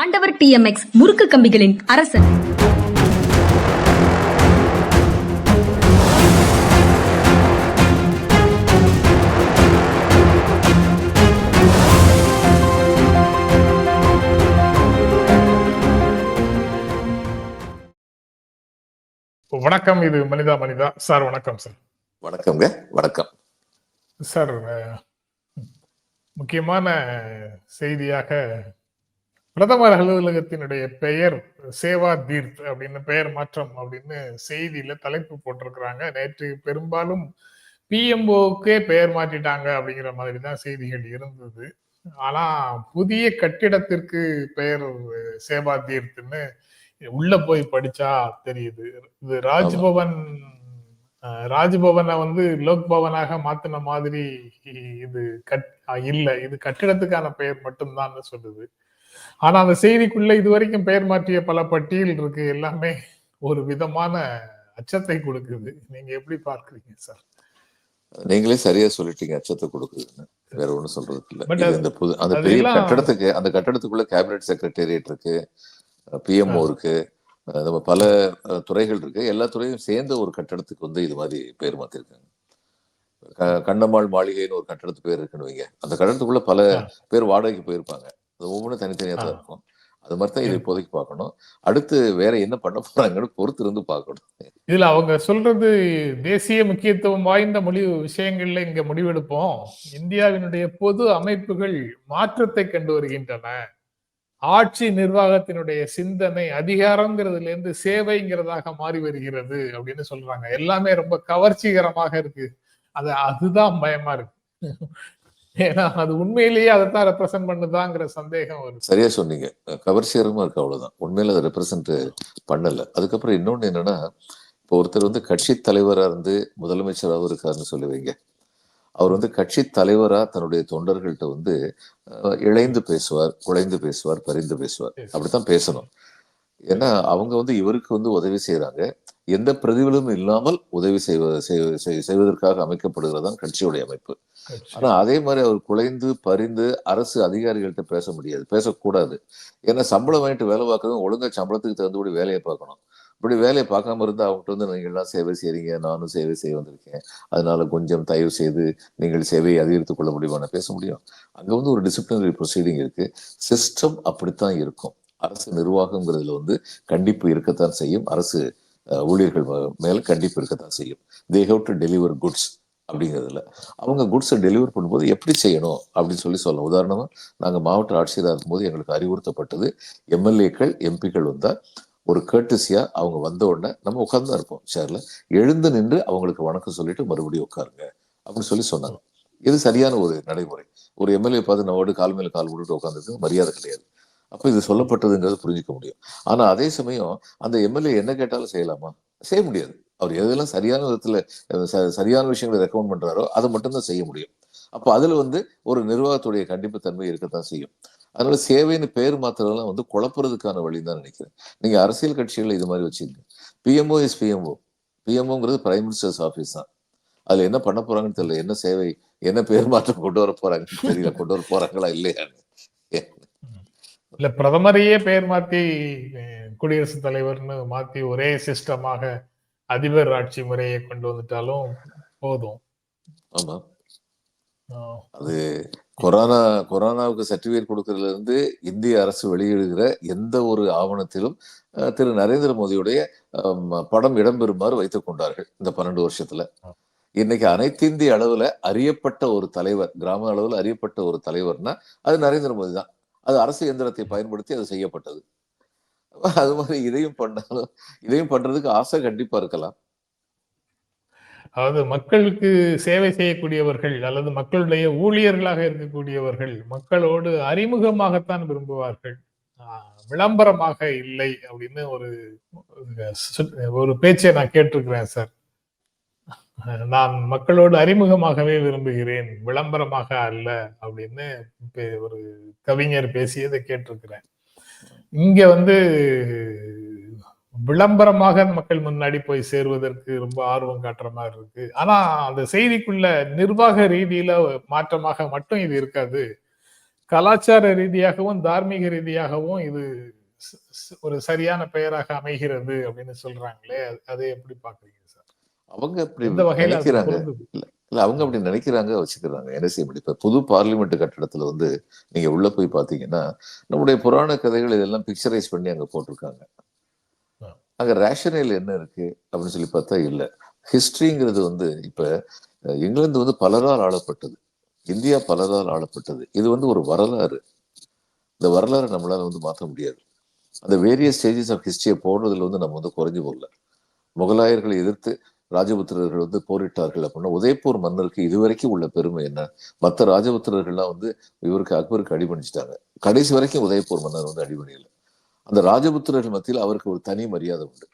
ஆண்டவர் டிஎம்எக்ஸ் முறுக்கு கம்பிகளின் அரசன். வணக்கம் இது மனிதா மனிதா. சார் வணக்கம் சார். வணக்கம்ங்க வணக்கம். சார் முக்கியமான செய்தியாக பிரதமர் அலுவலகத்தினுடைய பெயர் சேவா தீர்த் அப்படின்னு பெயர் மாற்றம் அப்படின்னு செய்தியில தலைப்பு போட்டிருக்கிறாங்க. நேற்று பெரும்பாலும் பிஎம்ஓக்கே பெயர் மாற்றிட்டாங்க அப்படிங்கிற மாதிரி தான் செய்திகள் இருந்தது. ஆனா புதிய கட்டிடத்திற்கு பெயர் சேவா தீர்த்துன்னு உள்ள போய் படிச்சா தெரியுது. இது ராஜ்பவன் ராஜ்பவனை வந்து லோக் பவனாக மாத்தின மாதிரி இது கட் இல்ல இது கட்டிடத்துக்கான பெயர் மட்டும்தான் சொல்லுது. ஆனா அந்த செய்திக்குள்ள இது வரைக்கும் பெயர் மாற்றிய பல பட்டியல் இருக்கு. எல்லாமே ஒரு விதமான அச்சத்தை கொடுக்குது. நீங்க எப்படி பார்க்கறீங்க சார்? நீங்களே சரியா சொல்லிட்டீங்க அச்சத்தை கொடுக்குதுன்னு. வேற ஒண்ணும் சொல்றதுக்கு இல்ல. இந்த புது அந்த பெரிய கட்டடத்துக்கு அந்த கட்டடத்துக்குள்ள கேபினட் செக்ரட்டேரியட் இருக்கு பிஎம்ஓ இருக்கு நம்ம பல துறைகள் இருக்கு. எல்லா துறையும் சேர்ந்த ஒரு கட்டடத்துக்கு வந்து இது மாதிரி பேர் மாத்திருக்காங்க. கண்ணம்மாள் மாளிகைன்னு ஒரு கட்டடத்து பேர் இருக்குன்னு வைங்க. அந்த கட்டடத்துக்குள்ள பல. பேர் வாடகைக்கு போயிருப்பாங்க. அது ஒவ்வொன்றும் தனித்தனியா தான். இருக்கும். அது மாதிரி தான் இது இப்போதைக்கு பார்க்கணும். அடுத்து வேற என்ன பண்ண போறாங்கன்னு பொறுத்து இருந்து பார்க்கணும். இதுல அவங்க சொல்றது தேசிய முக்கியத்துவம் வாய்ந்த முடிவு விஷயங்கள்ல இங்க முடிவெடுப்போம். இந்தியாவினுடைய பொது அமைப்புகள் மாற்றத்தை கண்டு வருகின்றன. ஆட்சி நிர்வாகத்தினுடைய சிந்தனை அதிகாரங்கிறதுல இருந்து சேவைங்கிறதாக மாறி வருகிறது அப்படின்னு சொல்றாங்க. எல்லாமே ரொம்ப கவர்ச்சிகரமாக இருக்கு. அது அதுதான் பயமா இருக்கு. ஏன்னா அது உண்மையிலேயே அதைத்தான் ரெப்ரசென்ட் பண்ணுதாங்கிற சந்தேகம் வருது. சரியா சொன்னீங்க. கவர்ச்சிகரமா இருக்கு அவ்வளவுதான். உண்மையில அதை ரெப்ரசன்ட் பண்ணல. அதுக்கப்புறம் இன்னொன்னு என்னன்னா இப்போ ஒருத்தர் வந்து கட்சி தலைவரா இருந்து முதலமைச்சராகவும் இருக்காருன்னு சொல்லுவீங்க. அவர் வந்து கட்சி தலைவரா தன்னுடைய தொண்டர்கள்ட்ட வந்து இழைந்து பேசுவார் குழைந்து பேசுவார் பரிந்து பேசுவார். அப்படித்தான் பேசணும். ஏன்னா அவங்க வந்து இவருக்கு வந்து உதவி செய்யறாங்க எந்த பிரதிபலனும் இல்லாமல் உதவி செய்வ செய்- செய்- செய்வதற்காக அமைக்கப்படுகிறதான் கட்சியுடைய அமைப்பு. ஆனா அதே மாதிரி அவர் குலைந்து பரிந்து அரசு அதிகாரிகள்கிட்ட பேச முடியாது பேசக்கூடாது. ஏன்னா சம்பளம் வாங்கிட்டு வேலை பார்க்கறதும் ஒழுங்கா சம்பளத்துக்கு தகுந்தபடி வேலையை பார்க்கணும். இப்படி வேலையை பார்க்காம இருந்தா அவங்ககிட்ட வந்து நீங்க எல்லாம் சேவை செய்றீங்க நானும் சேவை செய்ய வந்திருக்கேன். அதனால கொஞ்சம் தயவு செய்து நீங்கள் சேவையை அதிகரித்துக் கொள்ள முடியுமா பேச முடியும். அங்க வந்து ஒரு டிசிப்ளினரி ப்ரொசீடிங் இருக்கு. சிஸ்டம் அப்படித்தான் இருக்கும். அரசு நிர்வாகம்ங்கிறதுல வந்து கண்டிப்பு இருக்கத்தான் செய்யும். அரசு ஊழியர்கள் மேல கண்டிப்பு இருக்கத்தான் செய்யும். They have to deliver goods அப்படிங்கிறதுல. அவங்க குட்ஸை டெலிவர் பண்ணும்போது எப்படி செய்யணும் அப்படின்னு சொல்லி சொல்லலாம் உதாரணமாக நாங்கள் மாவட்ட ஆட்சியராக இருக்கும்போது எங்களுக்கு அறிவுறுத்தப்பட்டது எம்எல்ஏக்கள் எம்பிக்கள் வந்தால் ஒரு கேர்டிசியா அவங்க வந்த உடனே நம்ம உட்கார்ந்து தான் இருப்போம். சேரில் எழுந்து நின்று அவங்களுக்கு வணக்கம் சொல்லிட்டு மறுபடியும் உட்காருங்க அப்படின்னு சொல்லி சொன்னாங்க. இது சரியான ஒரு நடைமுறை. ஒரு எம்எல்ஏ பார்த்து நம்மோடு கால் மேலே கால் விட்டுட்டு உட்காந்துருக்கு மரியாதை கிடையாது. அப்போ இது சொல்லப்பட்டதுங்கிறது புரிஞ்சுக்க முடியும். ஆனால் அதே சமயம் அந்த எம்எல்ஏ என்ன கேட்டாலும் செய்யலாமா? செய்ய முடியாது. அவர் எதெல்லாம் சரியான விதத்துல சரியான விஷயங்களை ரெக்கமெண்ட் பண்றாரோ அதை மட்டும்தான் செய்ய முடியும். அப்போ அதுல வந்து ஒரு நிர்வாகத்துடைய கண்டிப்பு தன்மை இருக்கத்தான் செய்யும். அதனால சேவைன்னு பேர் மாத்திரம்லாம் வந்து குழப்புறதுக்கான வழி தான் நினைக்கிறேன். நீங்க அரசியல் கட்சிகளை இது மாதிரி வச்சுக்கங்க. பிஎம்ஓ இஸ் பிஎம்ஓ பிஎம்ஓங்கிறது பிரைம் மினிஸ்டர்ஸ் ஆஃபீஸ் தான். அதுல என்ன பண்ண போறாங்கன்னு தெரியல. என்ன சேவை என்ன பேர் மாற்றம் கொண்டு வர போறாங்க தெரியல. கொண்டு வர போறாங்களா இல்லையான்னு. இல்ல பிரதமரையே பெயர் மாத்தி குடியரசுத் தலைவர்னு மாத்தி ஒரே சிஸ்டமாக அதிபர் ஆட்சி முறையை கொண்டு வந்துட்டாலும் போதும். ஆமா. அது கொரோனா கொரோனாவுக்கு சர்டிபிகேட் கொடுக்கறதுல இருந்து இந்திய அரசு வெளியிடுகிற எந்த ஒரு ஆவணத்திலும் திரு நரேந்திர மோடியுடைய படம் இடம்பெறுமாறு வைத்துக் கொண்டார்கள் இந்த பன்னெண்டு வருஷத்துல. இன்னைக்கு அனைத்திந்திய அளவுல அறியப்பட்ட ஒரு தலைவர் கிராம அளவுல அறியப்பட்ட ஒரு தலைவர்னா அது நரேந்திர மோடி தான். அது அரசு இயந்திரத்தை பயன்படுத்தி அது செய்யப்பட்டது. அது மாதிரி இதையும் பண்ணாலும் இதையும் பண்றதுக்கு ஆசை கண்டிப்பா இருக்கலாம். அதாவது மக்களுக்கு சேவை செய்யக்கூடியவர்கள் அல்லது மக்களுடைய ஊழியர்களாக இருக்கக்கூடியவர்கள் மக்களோடு அறிமுகமாகத்தான் விரும்புவார்கள். ஆஹ், விளம்பரமாக இல்லை அப்படின்னு ஒரு ஒரு பேச்சை நான் கேட்டிருக்கிறேன் சார். நான் மக்களோடு அறிமுகமாகவே விரும்புகிறேன் விளம்பரமாக அல்ல அப்படின்னு பே- ஒரு கவிஞர் பேசியதை கேட்டிருக்கிறேன். இங்க வந்து விளம்பரமாக மக்கள் முன்னாடி போய் சேருவதற்கு ரொம்ப ஆர்வம் காட்டுற மாதிரி இருக்கு. ஆனா அந்த செய்திக்குள்ள நிர்வாக ரீதியில மாற்றமாக மட்டும் இது இருக்காது. கலாச்சார ரீதியாகவும் தார்மீக ரீதியாகவும் இது ஒரு சரியான பெயராக அமைகிறது அப்படின்னு சொல்றாங்களே அது- எப்படி பாக்குறீங்க சார்? அவங்க எந்த வகையில? இல்ல அவங்க அப்படி நினைக்கிறாங்க வச்சுக்கிறாங்க. என்ன செய்ய முடியும்? இப்ப புது பார்லிமெண்ட் கட்டடத்துல வந்து நீங்க உள்ள போய் பாத்தீங்கன்னா நம்முடைய புராண கதைகள் இதெல்லாம் பிக்சரைஸ் பண்ணி அங்க போட்டிருக்காங்க. அங்க ரேஷனல் என்ன இருக்கு? அப்படின்னு சொல்லி பார்த்தா இல்ல. ஹிஸ்டரிங்கிறது வந்து இப்ப இங்கிலாந்து வந்து பலரால் ஆளப்பட்டது. இந்தியா பலரால் ஆளப்பட்டது. இது வந்து ஒரு வரலாறு. இந்த வரலாறு நம்மளால வந்து மாற்ற முடியாது. அந்த வேரியஸ் ஸ்டேஜஸ் ஆஃப் ஹிஸ்டரியை போடுறதுல வந்து நம்ம வந்து குறைஞ்சு போகல. முகலாயர்களை எதிர்த்து ராஜபுத்திரர்கள் வந்து போரிட்டார்கள் அப்படின்னா உதய்பூர் மன்னருக்கு இதுவரைக்கும் உள்ள பெருமை என்ன? மற்ற ராஜபுத்திரர்கள்லாம் வந்து இவருக்கு அக்பருக்கு அடிபணிச்சிட்டாங்க கடைசி வரைக்கும் உதய்பூர் மன்னர் வந்து அடிபணியல. அந்த ராஜபுத்திரர்கள் மத்தியில் அவருக்கு ஒரு தனி மரியாதை உண்டு.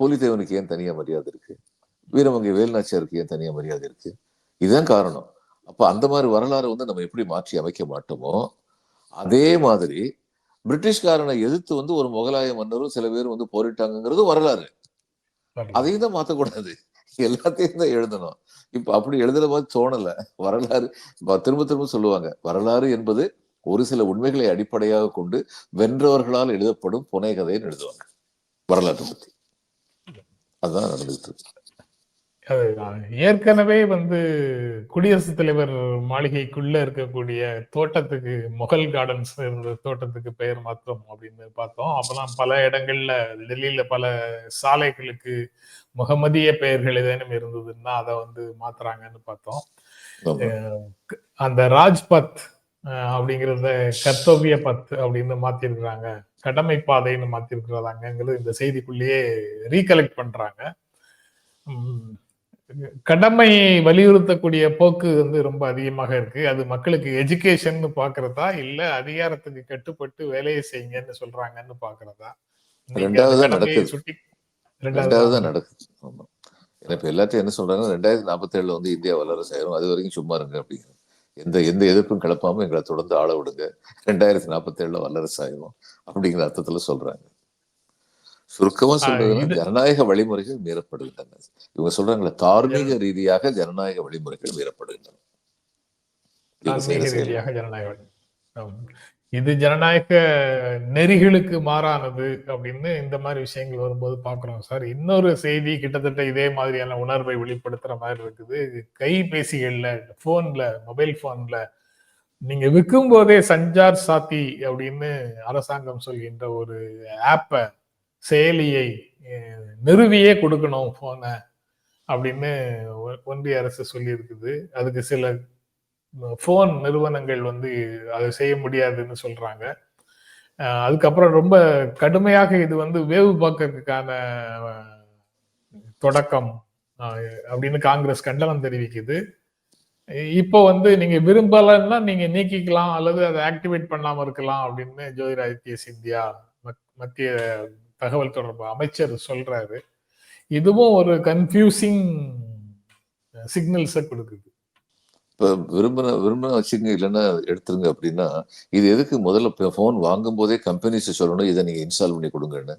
போலித்தேவனுக்கு ஏன் தனியா மரியாதை இருக்கு? வீரமங்கை வேலுநாச்சியாருக்கு ஏன் தனியா மரியாதை இருக்கு? இதுதான் காரணம். அப்ப அந்த மாதிரி வரலாறு வந்து நம்ம எப்படி மாற்றி அமைக்க மாட்டோமோ அதே மாதிரி பிரிட்டிஷ்காரனை எதிர்த்து வந்து ஒரு முகலாய மன்னரும் சில பேர் வந்து போரிட்டாங்கிறது வரலாறு. அதையும் தான் மாத்தக்கூடாது. எல்லாத்தையும் தான் எழுதணும். இப்ப அப்படி எழுதுற மாதிரி தோணல. வரலாறு திரும்ப திரும்ப சொல்லுவாங்க. வரலாறு என்பது ஒரு சில உண்மைகளை அடிப்படையாக கொண்டு வென்றவர்களால் எழுதப்படும் புனை கதைன்னு எழுதுவாங்க. வரலாற்றை பத்தி. அதுதான் நடந்துகிட்டு இருக்கு. அது ஏற்கனவே வந்து குடியரசுத் தலைவர் மாளிகைக்குள்ள இருக்கக்கூடிய தோட்டத்துக்கு முகல் கார்டன்ஸ் இருந்த தோட்டத்துக்கு பெயர் மாற்றம் அப்படின்னு பார்த்தோம். அப்பெல்லாம் பல இடங்கள்ல டெல்லியில பல சாலைகளுக்கு முகமதிய பெயர்கள் ஏதேனும் இருந்ததுன்னா அதை வந்து மாத்துறாங்கன்னு பார்த்தோம். அந்த ராஜ்பத் அப்படிங்கிறத கர்த்தவிய பத் அப்படின்னு மாத்திருக்கிறாங்க. கடமை பாதைன்னு மாத்திருக்கிறாங்கிறது இந்த செய்திக்குள்ளேயே ரீகலெக்ட் பண்றாங்க. உம், கடமையை வலியுறுத்தக்கூடிய போக்கு வந்து ரொம்ப அதிகமாக இருக்கு. அது மக்களுக்கு எஜுகேஷன் பாக்குறதா? இல்ல அதிகாரத்துக்கு கட்டுப்பட்டு வேலையை செய்யுங்கன்னு சொல்றாங்கன்னு பாக்குறதா? ரெண்டாவது நடக்குது. ரெண்டாவது நடக்குது. ஆமா. இப்ப எல்லாத்தையும் என்ன சொல்றாங்க ரெண்டாயிரத்தி நாற்பத்தி ஏழுல வந்து இந்தியா வல்லரசு ஆயிரும். அது வரைக்கும் சும்மா இருங்க அப்படிங்கிற. எந்த எந்த எதிர்ப்பும் கிளப்பாம எங்களை தொடர்ந்து ஆள விடுங்க. ரெண்டாயிரத்தி நாற்பத்தி ஏழுல வல்லரசு ஆயிரும் அப்படிங்கிற அர்த்தத்துல சொல்றாங்க. சுருக்கமா சொல்றதுன்னா ஜனநாயக வழிமுறைகள் மீறப்படுகின்றன. இவங்க சொல்றாங்களே தார்மீக ரீதியாக ஜனநாயக வழிமுறைகள் மீறப்படுகின்றன. இது ஜனநாயக நெறிகளுக்கு மாறானது அப்படின்னு இந்த மாதிரி விஷயங்கள் வரும்போது பாக்குறோம் சார். இன்னொரு செய்தி கிட்டத்தட்ட இதே மாதிரியான உணர்வை வெளிப்படுத்துற மாதிரி இருக்குது. கைபேசிகள்ல போன்ல மொபைல் போன்ல நீங்க விற்கும் போதே சஞ்சார் சாத்தி அப்படின்னு அரசாங்கம் சொல்கின்ற ஒரு ஆப்பை செயலியை நிறுவியே கொடுக்கணும் போனை அப்படின்னு ஒன்றிய அரசு சொல்லியிருக்குது. அதுக்கு சில ஃபோன் நிறுவனங்கள் வந்து அதை செய்ய முடியாதுன்னு சொல்றாங்க. அதுக்கப்புறம் ரொம்ப கடுமையாக இது வந்து வேவு பார்க்கறதுக்கான தொடக்கம் அப்படின்னு காங்கிரஸ் கண்டனம் தெரிவிக்குது. இப்போ வந்து நீங்க விரும்பலன்னா நீங்க நீக்கிக்கலாம் அல்லது அதை ஆக்டிவேட் பண்ணாம இருக்கலாம் அப்படின்னு ஜோதிராதித்ய சிந்தியா மத்- மத்திய தகவல் தொடர்பு அமைச்சர் சொல்றாரு. இதுவும் ஒரு கன்ஃபியூசிங் சிக்னல்ஸை கொடுக்குது. இப்ப விரும்பின விரும்பின வச்சுங்க இல்லைன்னா எடுத்துருங்க அப்படின்னா இது எதுக்கு முதல்ல போன் வாங்கும் போதே கம்பெனிஸ் சொல்லணும் இதை நீங்க இன்ஸ்டால் பண்ணி கொடுங்கன்னு.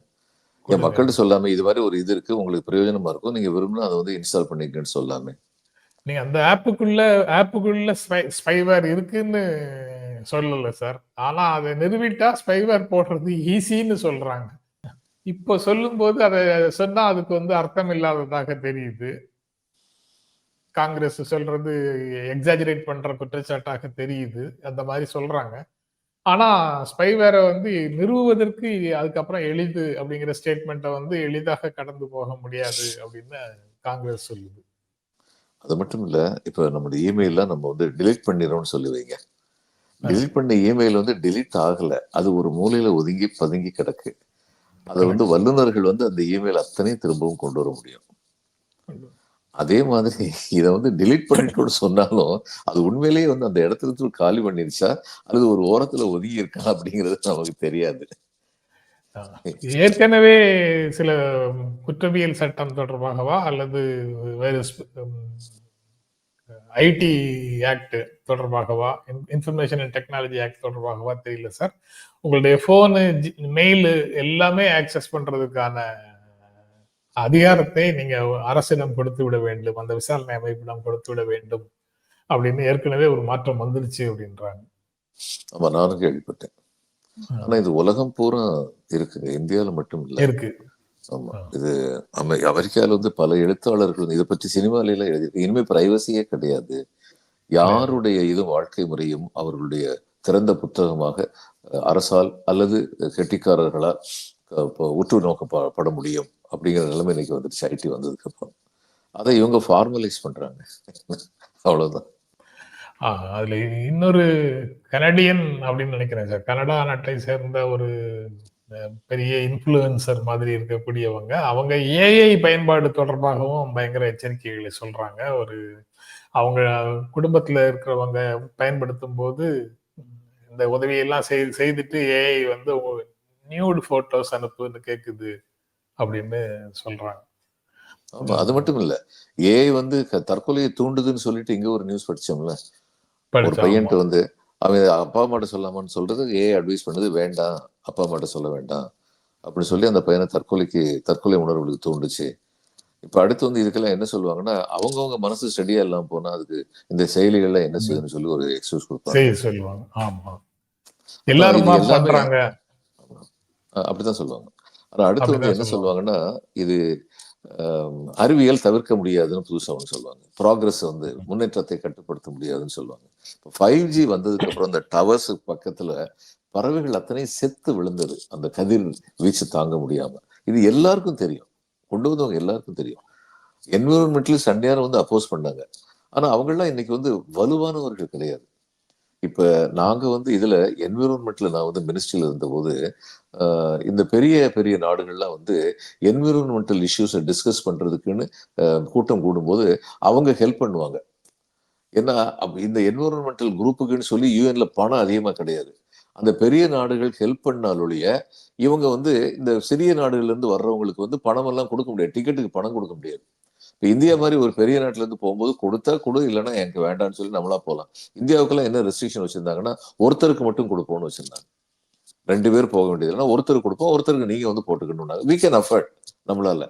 என் மக்கள்கிட்ட சொல்லாம இது மாதிரி ஒரு இது இருக்கு உங்களுக்கு பிரயோஜனமா இருக்கும் நீங்க விரும்பினா அதை வந்து இன்ஸ்டால் பண்ணிக்கன்னு சொல்லாமே. நீங்க அந்த ஆப்புக்குள்ள ஆப்புக்குள்ள ஸ்பைவேர் இருக்குன்னு சொல்லல சார் ஆனா அதை நிறுவிட்டா ஸ்பைவேர் போடுறது ஈஸின்னு சொல்றாங்க. இப்போ சொல்லும்போது அதை சொன்னா அதுக்கு வந்து அர்த்தம் இல்லாததாக தெரியுது. காங்கிரஸ் சொல்றது எக்ஸாஜரேட் பண்ற குற்றச்சாட்டாக தெரியுது. அந்த மாதிரி சொல்றாங்க. ஆனா ஸ்பைவேரை வந்து நிறுவுவதற்கு அதுக்கப்புறம் எளிது அப்படிங்கிற ஸ்டேட்மெண்ட்டை வந்து எளிதாக கடந்து போக முடியாது அப்படின்னு காங்கிரஸ் சொல்லுது. அது மட்டும் இல்ல இப்ப நம்மளுடைய இமெயில்லாம் நம்ம வந்து delete பண்ணிடுறோம்னு சொல்லி வைங்க. delete பண்ண இமெயில் வந்து delete ஆகல. அது ஒரு மூலையில ஒதுங்கி பதுங்கி கிடக்கு. அதை வந்து வல்லுநர்கள் வந்து அந்த இமெயில் அத்தனையும் திரும்பவும் கொண்டு வர முடியும். அதே மாதிரி இதை வந்து delete பண்ணிட்டோம்னு சொன்னாலும் அது உண்மையிலேயே வந்து அந்த இடத்துல காலி பண்ணிருச்சா? அல்லது ஒரு ஓரத்துல ஒதுங்கி இருக்கா? அப்படிங்கிறது நமக்கு தெரியாது. ஏற்கனவே சில குற்றவியல் சட்டம் தொடர்பாகவா அல்லது வேறு ஐடி ஆக்ட் தொடர்பாகவா? இன்ஃபர்மேஷன் அண்ட் டெக்னாலஜி ஆக்ட் தொடர்பாகவா தெரியல சார் உங்களுடைய போனு மெயில் எல்லாமே ஆக்சஸ் பண்றதுக்கான அதிகாரத்தை நீங்க அரசிடம் கொடுத்து விட வேண்டும். அந்த விசாரணை அமைப்பிடம் கொடுத்து விட வேண்டும். அப்படின்னு ஏற்கனவே ஒரு மாற்றம் வந்துருச்சு அப்படின்றாங்க. ஆமா நானும் கேள்விப்பட்டேன். ஆனா இது உலகம் பூரா இருக்குங்க இந்தியால மட்டும் இல்ல. இருக்கு. ஆமா. இது அமெ அமெரிக்கால வந்து பல எழுத்தாளர்கள் வந்து இதை பற்றி சினிமால எல்லாம் எழுதியிருக்கு. இனிமே பிரைவசியே கிடையாது. யாருடைய இது வாழ்க்கை முறையும் அவர்களுடைய திறந்த புத்தகமாக அரசால் அல்லது கெட்டிக்காரர்களால் உற்று நோக்கப்பட முடியும் அப்படிங்கிற நிலைமை இன்னைக்கு வந்துருச்சு. ஐடி வந்ததுக்கு அப்புறம். அதை இவங்க ஃபார்மலைஸ் பண்றாங்க. அவ்வளவுதான். அதுல இன்னொரு கனடியன் அப்படின்னு நினைக்கிறேன் சார். கனடா நாட்டை சேர்ந்த ஒரு பெரிய இன்ஃப்ளூயன்சர் மாதிரி இருக்கக்கூடியவங்க அவங்க ஏஐ பயன்பாடு தொடர்பாகவும் பயங்கர எச்சரிக்கைகளை சொல்றாங்க. ஒரு அவங்க குடும்பத்துல இருக்கிறவங்க பயன்படுத்தும் போது இந்த உதவியெல்லாம் செய் செய்துட்டு ஏஐ வந்து நியூட் போட்டோஸ் அனுப்புன்னு கேக்குது அப்படின்னு சொல்றாங்க. ஆமா அது மட்டும் இல்ல. ஏஐ வந்து தற்கொலையை தூண்டுதுன்னு சொல்லிட்டு இங்க ஒரு நியூஸ் படிச்சோம்ல. ஒரு பையன்ட்டு. வந்து அவன் அப்பா அம்மாட்ட சொல்லாமான்னு சொல்றது ஏ அட்வைஸ் பண்ணது வேண்டாம் அப்பா அம்மாட்ட சொல்ல வேண்டாம். அப்படி சொல்லி அந்த பையனை தற்கொலைக்கு தற்கொலை உணர்வுகளுக்கு தூண்டுச்சு. இப்ப அடுத்து வந்து இதுக்கெல்லாம் என்ன சொல்லுவாங்கன்னா அவங்கவங்க மனசு ஸ்டடியா இல்லாம போனா அதுக்கு இந்த செயலிகள்லாம் என்ன செய்யுதுன்னு சொல்லி ஒரு எக்ஸ்கியூஸ் கொடுப்பாங்க. எல்லாருமா பண்றாங்க. அஹ் அப்படித்தான் சொல்லுவாங்க. ஆனா அடுத்து வந்து அப்படிதான் என்ன சொல்லுவாங்க. சொல்லுவாங்கன்னா இது அறிவியல் தவிர்க்க முடியாதுன்னு புதுசா ஒன்று சொல்லுவாங்க. ப்ராக்ரஸ் வந்து முன்னேற்றத்தை கட்டுப்படுத்த முடியாதுன்னு சொல்லுவாங்க. இப்போ ஃபைவ் ஜி வந்ததுக்கு அப்புறம் அந்த டவர்ஸ் பக்கத்துல பறவைகள் அத்தனை செத்து விழுந்தது. அந்த கதிர் வீச்சு தாங்க முடியாம. இது எல்லாருக்கும் தெரியும். கொண்டு வந்தவங்க எல்லாருக்கும் தெரியும். என்விரான்மெண்ட்லி சண்டையார் வந்து அப்போஸ் பண்ணாங்க. ஆனா அவங்கெல்லாம் இன்னைக்கு வந்து வலுவானவர்கள் கிடையாது. இப்ப நாங்க வந்து இதுல என்விரான்மெண்ட்ல நான் வந்து மினிஸ்ட்ரியில இருந்தபோது ஆஹ் இந்த பெரிய பெரிய நாடுகள்லாம் வந்து என்விரான்மெண்டல் இஷ்யூஸை டிஸ்கஸ் பண்றதுக்குன்னு கூட்டம் கூட்டம் கூடும்போது அவங்க ஹெல்ப் பண்ணுவாங்க. ஏன்னா இந்த என்விரான்மெண்டல் குரூப்புக்குன்னு சொல்லி யூஎன்ல பணம் அதிகமா கிடையாது. அந்த பெரிய நாடுகள் ஹெல்ப் பண்ணாலொழிய இவங்க வந்து இந்த சிறிய நாடுகள்ல இருந்து வர்றவங்களுக்கு வந்து பணம் எல்லாம் கொடுக்க முடியாது. டிக்கெட்டுக்கு பணம் கொடுக்க முடியாது. இப்ப இந்தியா மாதிரி ஒரு பெரிய நாட்டுல இருந்து போகும்போது கொடுத்தா கொடு இல்லைன்னா எனக்கு வேண்டாம்னு சொல்லி நம்மளா போகலாம். இந்தியாவுக்கெல்லாம் என்ன ரெஸ்ட்ரிக்ஷன் வச்சிருந்தாங்கன்னா ஒருத்தருக்கு மட்டும் கொடுப்போம்னு வச்சிருந்தாங்க. ரெண்டு பேர் போக வேண்டியது ஒருத்தருக்கு கொடுப்போம் ஒருத்தருக்கு நீங்க வந்து போட்டுக்கணும்னாங்க. We can afford நம்மளால.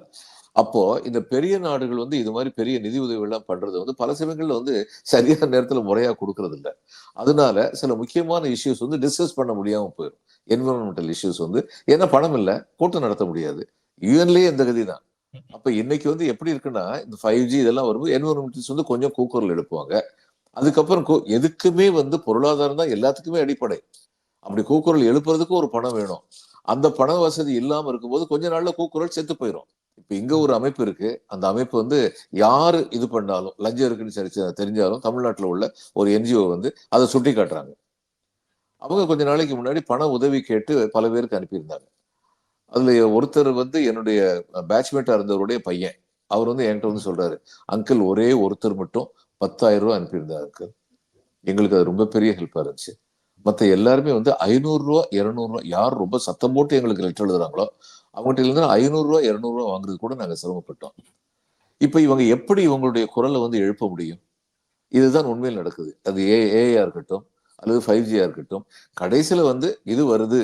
அப்போ இந்த பெரிய நாடுகள் வந்து இது மாதிரி பெரிய நிதி உதவி எல்லாம் பண்றது வந்து பல சமயங்கள்ல வந்து சரியான நேரத்துல முறையா கொடுக்கறது இல்ல அதனால சில முக்கியமான இஷ்யூஸ் வந்து டிஸ்கஸ் பண்ண முடியாம போயிடும் என்விரான்மெண்டல் இஷ்யூஸ் வந்து ஏன்னா பணம் இல்ல கூட்டம் நடத்த முடியாது. யூஎன்லயே இந்த கதி தான். அப்ப இன்னைக்கு வந்து எப்படி இருக்குன்னா இந்த ஃபைவ் ஜி இதெல்லாம் வரும்போது என்விரான்மெண்டல்ஸ் வந்து கொஞ்சம் கூக்குரல் எடுப்பாங்க அதுக்கப்புறம் கூ- எதுக்குமே வந்து பொருளாதாரம் தான் எல்லாத்துக்குமே அடிப்படை. அப்படி கூக்குரல் எழுப்புறதுக்கு ஒரு பணம் வேணும். அந்த பண வசதி இல்லாம இருக்கும்போது கொஞ்ச நாள்ல கூக்குரல் செத்து போயிடும் இப்ப இங்க ஒரு அமைப்பு இருக்கு. அந்த அமைப்பு வந்து யாரு இது பண்ணாலும் லஞ்சம் இருக்குன்னு சரி தெரிஞ்சாலும் தமிழ்நாட்டுல உள்ள ஒரு என்ஜிஓ வந்து அதை சுட்டி காட்டுறாங்க. அவங்க கொஞ்ச நாளைக்கு முன்னாடி பண உதவி கேட்டு பல பேருக்கு அனுப்பியிருந்தாங்க. அதுல ஒருத்தர் வந்து என்னுடைய பேட்ச்மேட்டா இருந்தவருடைய பையன். அவர் வந்து என்கிட்ட வந்து சொல்றாரு அங்கிள் ஒரே ஒருத்தர் மட்டும் பத்தாயிரம் ரூபாய் அனுப்பியிருந்தார் அங்கிள். எங்களுக்கு அது ரொம்ப பெரிய ஹெல்ப்பா இருந்துச்சு. மத்த எல்லாருமே வந்து ஐநூறு ரூபா இருநூறு ரூபா யார் ரொம்ப சத்தம் போட்டு எங்களுக்கு லெட்டர் எழுதுறாங்களோ அவங்ககிட்ட இருந்து இரநூறுவா வாங்குறது கூட நாங்கள் சிரமப்பட்டோம். இப்போ இவங்க எப்படி இவங்களுடைய குரலை வந்து எழுப்ப முடியும்? இதுதான் உண்மையில் நடக்குது. அது ஏ ஏஐயா இருக்கட்டும் அல்லது ஃபைவ் ஜியா இருக்கட்டும் கடைசியில் வந்து இது வருது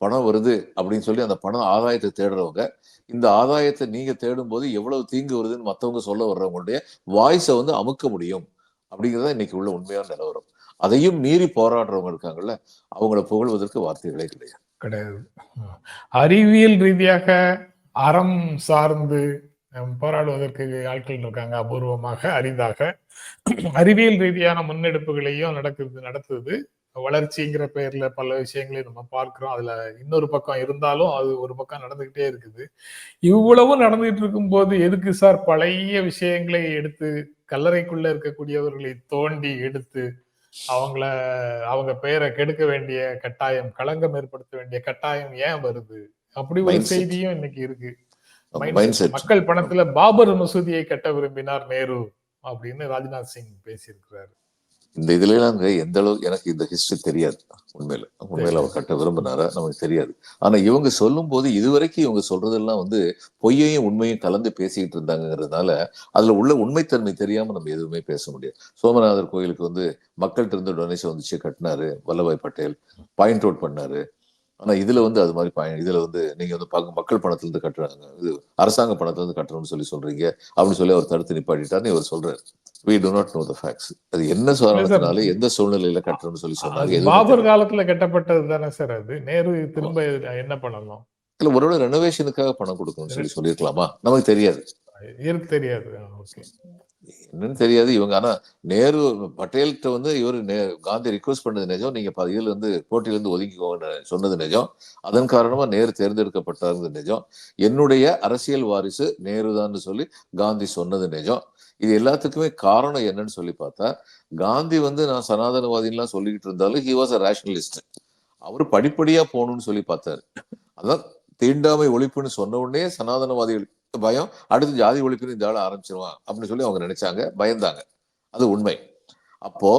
பணம் வருது அப்படின்னு சொல்லி அந்த பணம் ஆதாயத்தை தேடுறவங்க இந்த ஆதாயத்தை நீங்க தேடும் போது எவ்வளவு தீங்கு வருதுன்னு மற்றவங்க சொல்ல வர்றவங்களுடைய வாய்ஸை வந்து அமுக்க முடியும். அப்படிங்கிறதா இன்னைக்கு உள்ள உண்மையான நிலவரம். அதையும் மீறி போராடுறவங்க இருக்காங்கல்ல அவங்கள புகழ்வதற்கு வார்த்தைகளே கிடையாது. கிடையாது. அறிவியல் ரீதியாக அறம் சார்ந்து போராடுவதற்கு ஆட்கள் இருக்காங்க அபூர்வமாக அரிதாக. அறிவியல் ரீதியான முன்னெடுப்புகளையும் நடக்குது நடத்துது. வளர்ச்சிங்கிற பெயர்ல பல விஷயங்களை நம்ம பார்க்கிறோம். அதுல இன்னொரு பக்கம் இருந்தாலும் அது ஒரு பக்கம் நடந்துகிட்டே இருக்குது. இவ்வளவும் நடந்துகிட்டு இருக்கும்போது எதுக்கு சார் பழைய விஷயங்களை எடுத்து கல்லறைக்குள்ள இருக்கக்கூடியவர்களை தோண்டி எடுத்து அவங்கள அவங்க பெயரை கெடுக்க வேண்டிய கட்டாயம் களங்கம் ஏற்படுத்த வேண்டிய கட்டாயம் ஏன் வருது? அப்படி ஒரு. செய்தியும் இன்னைக்கு இருக்கு. மக்கள் பணத்துல பாபர் மசூதியை கட்ட விரும்பினார் நேரு அப்படின்னு ராஜ்நாத் சிங் பேசியிருக்கிறாரு. இந்த இதுல எல்லாம் எந்த அளவுக்கு எனக்கு இந்த ஹிஸ்டரி தெரியாது. உண்மையில உண்மையில அவர் கட்ட விரும்பினாரா நமக்கு தெரியாது. ஆனா இவங்க சொல்லும் போது இதுவரைக்கும் இவங்க சொல்றதெல்லாம் வந்து பொய்யையும் உண்மையும் கலந்து பேசிக்கிட்டு இருந்தாங்கிறதுனால அதுல உள்ள உண்மைத்தன்மை தெரியாம நம்ம எதுவுமே பேச முடியாது. சோமநாதர் கோயிலுக்கு வந்து மக்கள்கிட்ட இருந்து டொனேஷன் வந்துச்சு கட்டினாரு. வல்லபாய் பட்டேல் பாயிண்ட் அவுட் பண்ணாரு. ஆனா இதுல வந்து அது மாதிரி பயன் இதுல வந்து நீங்க வந்து பாக்க மக்கள் பணத்துல இருந்து கட்டுறாங்க. இது அரசாங்க பணத்துல இருந்து கட்டுறோம்னு சொல்லி சொல்றீங்க. அப்படின்னு சொல்லி அவர் தடுத்து நிப்பாட்டிட்டாருன்னு இவர் சொல்றாரு. We do not know the facts. அது என்ன காரணத்தினால எந்த சூழ்நிலையில கட்டுறோம்னு சொல்லி சொன்னாங்க பாபர். காலத்துல கட்டப்பட்டது தானே சார் அது. நேரு திரும்ப என்ன பண்ணணும்? இல்ல ஒருவேளை ரெனோவேஷனுக்காக பணம் கொடுக்கணும்னு சொல்லி சொல்லியிருக்கலாமா? நமக்கு தெரியாது. தெரியாது. ஓகே. என்னன்னு தெரியாது. இவங்க ஆனா நேரு பட்டேல்கிட்ட வந்து இவர் காந்தி ரிக்வஸ்ட் பண்ணது நிஜம். நீங்க ப- இதுல இருந்து போட்டியில இருந்து ஒதுங்கிக்கோங்க சொன்னது நிஜம். அதன் காரணமா நேரு தேர்ந்தெடுக்கப்பட்டாருங்கிறது நிஜம். என்னுடைய அரசியல் வாரிசு நேருதான்னு சொல்லி காந்தி சொன்னது நிஜம். இது எல்லாத்துக்குமே காரணம் என்னன்னு சொல்லி பார்த்தா காந்தி வந்து நான் சனாதனவாதின்லாம் சொல்லிக்கிட்டு இருந்தாலும் ஹி வாஸ் அ ரேஷனலிஸ்ட் அவர் படிப்படியா போகணும்னு சொல்லி பார்த்தாரு. அதான் தீண்டாமை ஒழிப்புன்னு சொன்ன உடனே சனாதனவாதிகள் பயம். அடுத்து ஜாதி ஒழிப்புன்னு இந்த ஆள ஆரம்பிச்சிருவான் அப்படின்னு சொல்லி அவங்க நினைச்சாங்க. பயந்தாங்க. அது உண்மை. அப்போ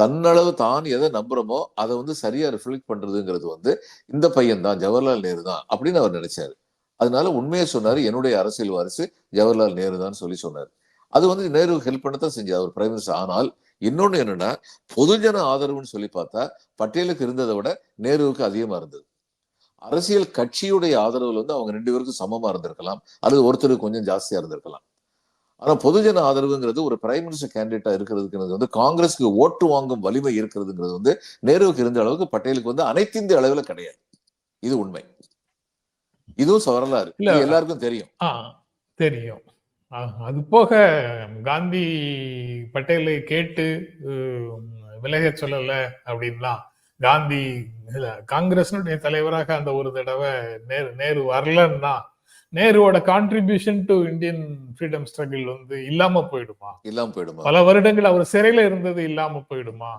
தன்னளவு தான் எதை நம்புறோமோ அதை வந்து சரியா ரிஃப்ளெக்ட் பண்றதுங்கிறது வந்து இந்த பையன் தான் ஜவஹர்லால் நேரு தான் அப்படின்னு அவர் நினைச்சாரு. அதனால உண்மையை சொன்னாரு என்னுடைய அரசியல் வாரிசு ஜவஹர்லால் நேரு தான் சொல்லி சொன்னாரு. அது வந்து நேரு ஹெல்ப் பண்ணத்தான் செஞ்சார் அவர் பிரைம் மினிஸ்டர் ஆனால் இன்னொன்னு என்னன்னா பொதுஜன ஆதரவுன்னு சொல்லி பார்த்தா பட்டேலுக்கு இருந்ததை விட நேருவுக்கு அதிகமா இருந்தது. அரசியல் கட்சியுடைய ஆதரவுல வந்து அவங்க ரெண்டு பேருக்கும் சமமா இருந்திருக்கலாம். அல்லது ஒருத்தருக்கு கொஞ்சம் ஜாஸ்தியா இருந்திருக்கலாம். ஆனா பொதுஜன ஆதரவுங்கிறது ஒரு பிரைம் மினிஸ்டர் கேண்டிடேட்டா இருக்கிறதுங்கிறது வந்து காங்கிரஸ்க்கு ஓட்டு வாங்கும் வலிமை இருக்கிறதுங்கிறது வந்து நேருவுக்கு இருந்த அளவுக்கு பட்டேலுக்கு வந்து அனைத்து இந்திய அளவுல கிடையாது. இது உண்மை. இதுவும் வரலாறு எல்லாருக்கும் தெரியும். தெரியும். அது போக காந்தி பட்டேலை கேட்டு உம், விலகச் சொல்லல அப்படின்லாம் காந்தி காங்கிரஸினுடைய தலைவராக அந்த ஒரு தடவை நேரு நேரு வரலன்னா நேருவோட contribution to Indian freedom struggle வந்து இல்லாம போயிடுமா? இல்லாம போயிடுமா? பல வருடங்கள் அவர் சிறையில இருந்தது இல்லாம போயிடுமா?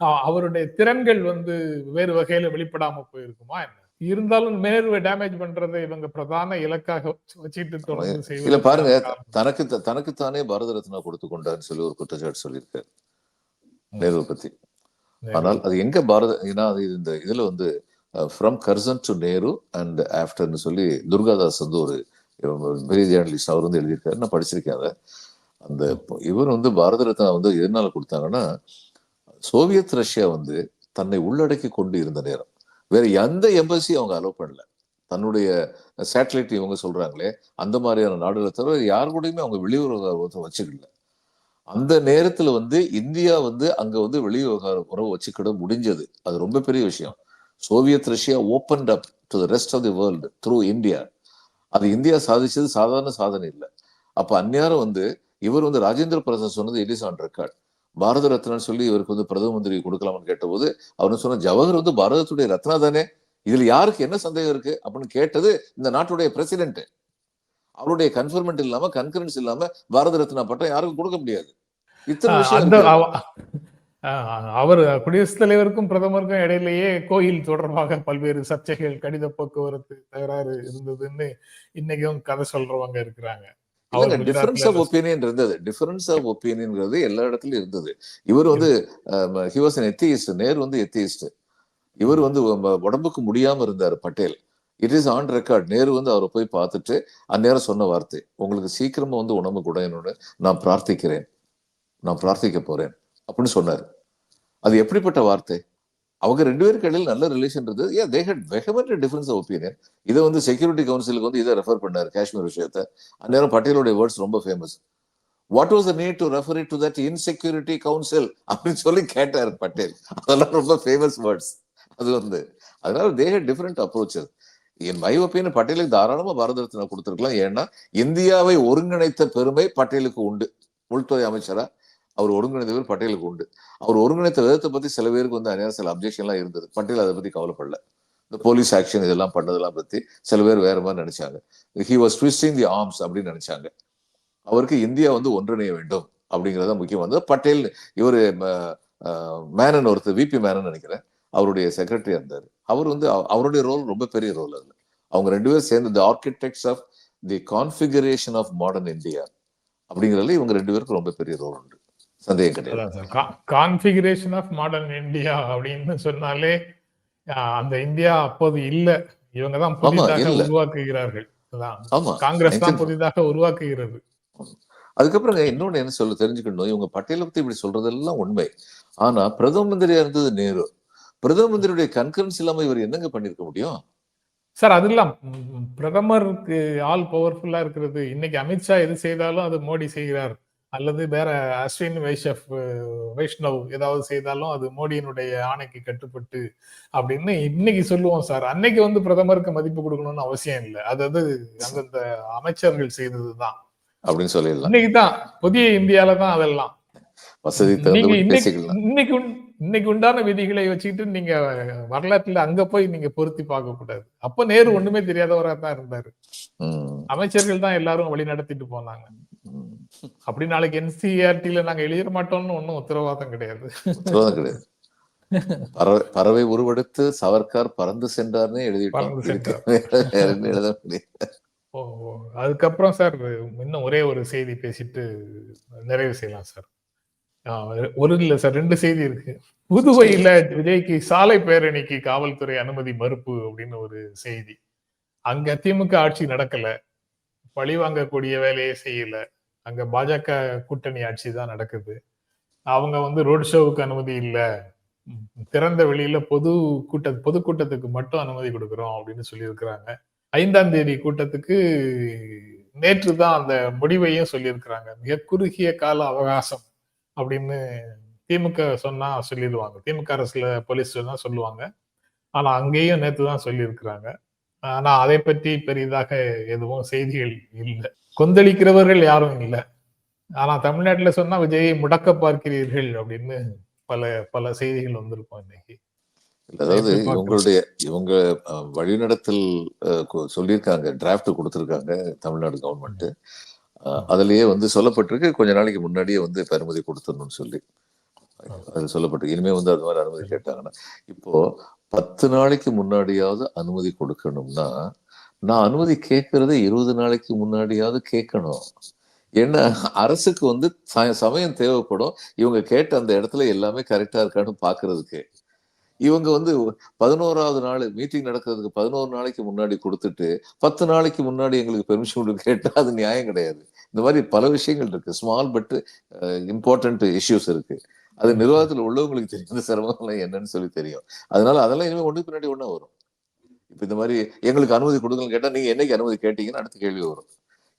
ஆ, அவருடைய திறன்கள் வந்து வேறு வகையில வெளிப்படாம போயிருக்குமா என்ன? இருந்தாலும் நேருவை டேமேஜ் பண்றதை இவங்க பிரதான இலக்காக வச்சு- வச்சுட்டு தொடர்ந்து செய்வது பாருங்க தனக்கு தனக்குத்தானே பாரத ரத்னா கொடுத்து கொண்டாருன்னு சொல்லி ஒரு குற்றச்சாட்டு சொல்லியிருக்காரு. நேருவை பத்தி. ஆனால் அது எங்க பாரத ஏன்னா அது இந்த இதுல வந்து from Curzon to Nehru and after சொல்லி துர்காதாஸ் வந்து ஒரு பெரிய ஜேர்னலிஸ்ட் அவர் வந்து எழுதியிருக்காரு. நான் படிச்சிருக்கேன் அதை. அந்த இவர் வந்து பாரத ரத்னா வந்து எதனால கொடுத்தாங்கன்னா சோவியத் ரஷ்யா வந்து தன்னை உள்ளடக்கி கொண்டு இருந்த நேரம். வேற எந்த எம்பசியும் அவங்க அலோவ் பண்ணல. தன்னுடைய uh, சேட்டலைட் இவங்க சொல்றாங்களே அந்த மாதிரியான நாடுகளை தவிர யார் கூடயுமே அவங்க வெளியுறவு வச்சுக்கல. அந்த நேரத்துல வந்து இந்தியா வந்து அங்க வந்து வெளிவிவகார உறவு வச்சுக்கிட முடிஞ்சது. அது ரொம்ப பெரிய விஷயம். Soviet Russia open up to the rest of the world through India அது இந்தியா சாதிச்சது சாதாரண சாதனை இல்லை. அப்ப அந்நேரம் வந்து இவர் வந்து ராஜேந்திர பிரசாத் சொன்னது it is on record Bharat ரத்னான்னு சொல்லி இவருக்கு வந்து பிரதம மந்திரி கொடுக்கலாம்னு கேட்டபோது அவர் சொன்ன ஜவஹர் வந்து பாரதத்துடைய ரத்னா தானே? இதுல யாருக்கு என்ன சந்தேகம் இருக்கு? அப்படின்னு கேட்டது இந்த நாட்டுடைய பிரசிடென்ட் அவருடைய கன்ஃபர்மெண்ட் இல்லாம கன்கரன்ஸ் இல்லாம பாரத ரத்னா பட்டம் யாருக்கும் கொடுக்க முடியாது. இத்தனை விஷயம் அவர் குடியரசுத் தலைவருக்கும் பிரதமருக்கும் இடையிலேயே கோயில் தொடர்பாக பல்வேறு சர்ச்சைகள் கடித போக்குவரத்து தகராறு இருந்ததுன்னு இன்னைக்கும் கதை சொல்றவங்க இருக்கிறாங்க. டிஃபரன்ஸ் ஆஃப் ஒப்பீனியன் இருந்தது. டிஃபரன்ஸ் ஆஃப் ஒப்பீனியன்ங்கிறது எல்லா இடத்துலயும் இருந்தது. இவர் வந்து ஹி வாஸ் எத்தியிஸ்ட் நேரு வந்து எத்தியிஸ்ட் இவர் வந்து உடம்புக்கு முடியாம இருந்தார் Patel. It is on record Nehru வந்து அவரை போய் பார்த்துட்டு அந்நேரம் சொன்ன வார்த்தை உங்களுக்கு சீக்கிரமா வந்து உணவு குடையணும்னு நான் பிரார்த்திக்கிறேன். நான் பிரார்த்திக்க போறேன். அப்படின்னு சொன்னாரு. அது எப்படிப்பட்ட வார்த்தை? அவங்க ரெண்டு பேருக்கு இடையில நல்ல ரிலேஷன் இருந்தது. And they had vehement difference of opinion இதை வந்து செக்யூரிட்டி கவுன்சிலுக்கு வந்து இதை ரெஃபர் பண்ணாரு காஷ்மீர் விஷயத்தை. அந்நேரம் பட்டேலுடைய வேர்ட்ஸ் ரொம்ப famous what was need to refer to that insecurity council அப்படின்னு சொல்லி கேட்டார் பட்டேல். அதெல்லாம் ரொம்ப ஃபேமஸ் வேர்ட்ஸ் அது வந்து அதனால they had different approaches in my opinion பட்டேலுக்கு தாராளமா பாரத ரத்னா கொடுத்துருக்கலாம். ஏன்னா இந்தியாவை ஒருங்கிணைத்த பெருமை பட்டேலுக்கு உண்டு. உள்துறை அமைச்சரா அவர் ஒருங்கிணைத்தவர் பட்டேலுக்கு உண்டு. அவர் ஒருங்கிணைத்த விதத்தை பத்தி சில பேருக்கு வந்து அநேரம் சில அப்ஜெக்ஷன்லாம் இருந்தது. பட்டேல் அதை பத்தி கவலைப்படல. இந்த போலீஸ் ஆக்ஷன் இதெல்லாம் பண்ணதெல்லாம் பத்தி சில பேர் வேற மாதிரி நினைச்சாங்க. He was twisting the arms அப்படின்னு நினைச்சாங்க. அவருக்கு இந்தியா வந்து ஒன்றிணைய வேண்டும் அப்படிங்கிறத முக்கியம். வந்து பட்டேல் இவர் மேனன் ஒருத்தர் விபி மேனன் நினைக்கிறேன். அவருடைய செக்ரட்டரியா இருந்தார். அவர் வந்து அவ- அவருடைய ரோல் ரொம்ப பெரிய ரோல் அதுல அவங்க ரெண்டு பேரும் சேர்ந்து the architects of the configuration of modern India அப்படிங்கறதுல இவங்க ரெண்டு பேருக்கு ரொம்ப பெரிய ரோல் உண்டு. சந்தேகம் கிடையாது. கான்பிகரேஷன் ஆஃப் மாடர்ன் இந்தியா அப்படின்னு சொன்னாலே அந்த இந்தியா அப்போது இல்ல. இவங்க தான் புதிதாக. உருவாக்குகிறார்கள். அதான். ஆமா காங்கிரஸ் தான் 19 புதிதாக உருவாக்குகிறது. அதுக்கப்புறம் இன்னொன்னு என்ன சொல்ல தெரிஞ்சுக்கணும்? இவங்க பட்டேலை பத்தி இப்படி சொல்றதெல்லாம் உண்மை. ஆனா பிரதம மந்திரியா இருந்தது நேரு. பிரதம மந்திரியுடைய கன்கரன்ஸ் இல்லாம இவர் என்னங்க பண்ணிருக்க முடியும்? சார் அதெல்லாம் ம், பிரதமருக்கு ஆல் பவர்ஃபுல்லா இருக்கிறது. இன்னைக்கு அமித்ஷா எது செய்தாலும் அது மோடி செய்கிறார். அல்லது வேற அஸ்வின் வைஷப் வைஷ்ணவ் ஏதாவது செய்தாலும் அது மோடியினுடைய ஆணைக்கு கட்டுப்பட்டு அப்படின்னு இன்னைக்கு சொல்லுவோம் சார் அன்னைக்கு வந்து பிரதமருக்கு மதிப்பு கொடுக்கணும்னு அவசியம் இல்லை. அது அது அந்தந்த அமைச்சர்கள் செய்ததுதான். அப்படின்னு சொல்லிடலாம். இன்னைக்கு தான் புதிய இந்தியால தான் அதெல்லாம். வசதி இன்னைக்கு இன்னைக்கு உண்- இன்னைக்கு உண்டான விதிகளை வச்சுக்கிட்டு நீங்க வரலாற்றுல அங்க போய் நீங்க பொருத்தி பார்க்க கூடாது. அப்ப நேரு ஒண்ணுமே தெரியாதவரா தான் இருந்தாரு. அமைச்சர்கள் தான் எல்லாரும் வழி நடத்திட்டு போனாங்க. அப்படி நாளைக்கு என்சிஆர்டில நாங்க எழுதிட மாட்டோம்னு ஒன்னும் உத்தரவாதம் கிடையாது. பறவை உருவெடுத்து சவர்க்கார் பறந்து சென்றார்னே எழுதிட்டோம். எழுத ஓ. அதுக்கப்புறம் சார் இன்னும் ஒரே ஒரு செய்தி பேசிட்டு நிறைவு செய்யலாம் சார். ஒரு இல்ல சார் ரெண்டு செய்தி இருக்கு. புதுவையில விஜய்க்கு சாலை பேரணிக்கு காவல்துறை அனுமதி மறுப்பு அப்படின்னு ஒரு செய்தி. அங்க திமுக ஆட்சி நடக்கல. பழி வாங்கக்கூடிய வேலையே செய்யல. அங்க பாஜக கூட்டணி ஆட்சி தான் நடக்குது. அவங்க வந்து ரோட் ஷோவுக்கு அனுமதி இல்ல. திறந்த வெளியில பொது கூட்ட பொதுக்கூட்டத்துக்கு மட்டும் அனுமதி கொடுக்குறோம் அப்படின்னு சொல்லியிருக்கிறாங்க. ஐந்தாம் தேதி கூட்டத்துக்கு நேற்று தான் அந்த முடிவையும் சொல்லியிருக்கிறாங்க. மிக குறுகிய கால அவகாசம். அப்படின்னு திமுக சொன்னா சொல்லிடுவாங்க. திமுக அரசுல போலீஸ் சொன்னா சொல்லுவாங்க. ஆனா அங்கேயும் நேற்று தான் சொல்லியிருக்கிறாங்க. ஆனா அதை பற்றி பெரிதாக எதுவும் செய்திகள் இல்லை. கொந்தளிக்கிறவர்கள் யாரும் இல்லை. ஆனா தமிழ்நாட்டுல சொன்னா விஜயை முடக்க பார்க்கிறீர்கள் அப்படின்னு பல பல செய்திகள் வந்திருக்கும் இன்னைக்கு அதாவது? இவங்களுடைய இவங்க வழிநடத்தல் சொல்லியிருக்காங்க டிராஃப்ட் கொடுத்திருக்காங்க தமிழ்நாடு கவர்மெண்ட் அதுலயே வந்து சொல்லப்பட்டிருக்கு. கொஞ்ச நாளைக்கு முன்னாடியே வந்து அனுமதி கொடுத்துடணும்னு சொல்லி. அது சொல்லப்பட்டிருக்கு. இனிமே வந்து அது மாதிரி அனுமதி கேட்டாங்கன்னா இப்போ பத்து நாளைக்கு முன்னாடியாவது அனுமதி கொடுக்கணும்னா நான் அனுமதி கேட்கறதே இருபது நாளைக்கு முன்னாடியாவது கேட்கணும். ஏன்னா அரசுக்கு வந்து ச- சமயம் தேவைப்படும். இவங்க கேட்ட அந்த இடத்துல எல்லாமே கரெக்டா இருக்கான்னு பாக்குறதுக்கு. இவங்க வந்து பதினோராவது நாள் மீட்டிங் நடக்கிறதுக்கு பதினோரு நாளைக்கு முன்னாடி கொடுத்துட்டு பத்து நாளைக்கு முன்னாடி எங்களுக்கு பெர்மிஷன் கேட்டால் அது நியாயம் கிடையாது. இந்த மாதிரி பல விஷயங்கள் இருக்கு. ஸ்மால் பட் இம்பார்ட்டன்ட் இஷ்யூஸ் இருக்கு. அது நிர்வாகத்தில் உள்ளவங்களுக்கு தெரியும் இந்த சிரமங்கள்லாம் என்னன்னு சொல்லி தெரியும். அதனால அதெல்லாம் இனிமே ஒண்ணு பின்னாடி ஒண்ணா வரும். இப்ப இந்த மாதிரி எங்களுக்கு அனுமதி கொடுக்கலன்னு கேட்டா நீங்க என்னைக்கு அனுமதி கேட்டீங்கன்னு அடுத்த கேள்வி வரும்.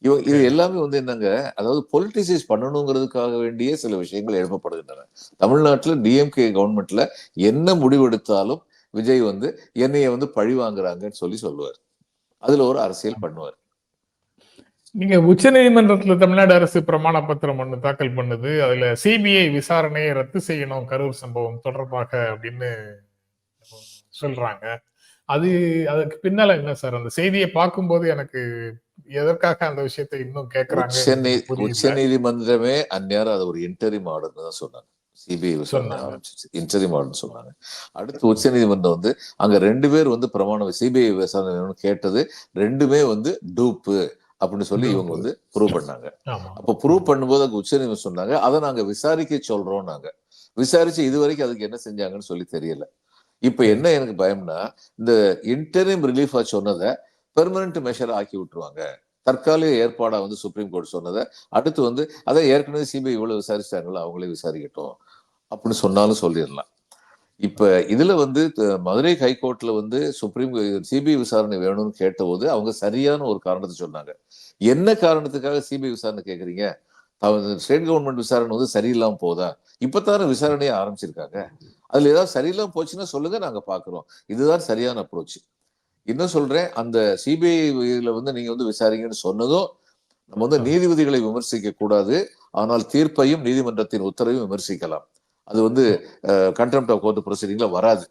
இவங்க இது எல்லாமே வந்து என்னங்க அதாவது பொலிட்டிசைஸ் பண்ணணுங்கிறதுக்காக வேண்டிய சில விஷயங்கள் எழுப்பப்படுகின்றன. தமிழ்நாட்டுல டிஎம்கே கவர்மெண்ட்ல என்ன முடிவெடுத்தாலும் விஜய் வந்து என்னைய வந்து பழி வாங்குறாங்கன்னு சொல்லி சொல்லுவார். அதுல ஒரு அரசியல் பண்ணுவார். நீங்க உச்ச நீதிமன்றத்துல தமிழ்நாடு அரசு பிரமாண பத்திரம் ஒண்ணு தாக்கல் பண்ணுது. அதுல சிபிஐ விசாரணையை ரத்து செய்யணும் கரூர் சம்பவம் தொடர்பாக அப்படின்னு சொல்றாங்க. அது அதுக்கு பின்னால என்ன சார்? அந்த செய்தியை பார்க்கும்போது எனக்கு எதற்காக அந்த விஷயத்தை இன்னும் கேக்குறாங்க உச்ச நீதிமன்றமே அந்நேரம் அது ஒரு இன்டரிம் ஆர்டர்னு தான் சொன்னாங்க. சிபிஐ விசாரணை. ஆரம்பிச்சிச்சு இன்டரிம் ஆர்டர்னு சொன்னாங்க. அடுத்து உச்ச நீதிமன்றம் வந்து அங்க ரெண்டு பேர் வந்து பிரமாணம் சிபிஐ விசாரணை கேட்டது. ரெண்டுமே வந்து டூப்பு. அப்படின்னு சொல்லி இவங்க. வந்து ப்ரூவ் பண்ணாங்க. அப்ப ப்ரூவ் பண்ணும்போது அங்க உச்ச நீதிமன்றம் சொன்னாங்க. அதை நாங்க விசாரிக்க சொல்றோம் நாங்க விசாரிச்சு இது வரைக்கும் அதுக்கு என்ன செஞ்சாங்கன்னு சொல்லி தெரியல. இப்ப என்ன எனக்கு பயம்னா இந்த இன்டரிம் ரிலீஃபா சொன்னதை பெர்மனன்ட் மெஷர் ஆக்கி விட்டுருவாங்க. தற்காலிக ஏற்பாடா வந்து சுப்ரீம் கோர்ட் சொன்னதை. அடுத்து வந்து அதை ஏற்கனவே சிபிஐ இவ்வளவு விசாரிச்சாங்களோ அவங்களே விசாரிக்கட்டும். அப்படின்னு சொன்னாலும் சொல்லிடலாம். இப்ப இதுல வந்து மதுரை ஹைகோர்ட்ல வந்து சுப்ரீம் சிபிஐ விசாரணை வேணும்னு கேட்டபோது அவங்க சரியான ஒரு காரணத்தை சொன்னாங்க. என்ன காரணத்துக்காக சிபிஐ விசாரணை கேக்குறீங்க? ஸ்டேட் கவர்மெண்ட் விசாரணை வந்து சரியில்லாம போதா? இப்பதானே விசாரணையை ஆரம்பிச்சிருக்காங்க. அதுல ஏதாவது சரியில்லாம போச்சுன்னா சொல்லுங்க நாங்க பாக்குறோம். இதுதான் சரியான அப்ரோச் இன்னும் சொல்றேன் அந்த சிபிஐல வந்து நீங்க வந்து விசாரிங்கன்னு சொன்னதும் நம்ம வந்து நீதிபதிகளை விமர்சிக்க கூடாது ஆனால் தீர்ப்பையும் நீதிமன்றத்தின் உத்தரவையும் விமர்சிக்கலாம். அது வந்து கண்டெம்ட் ஆஃப் கோர்ட் ப்ரொசீடிங்ல வராது.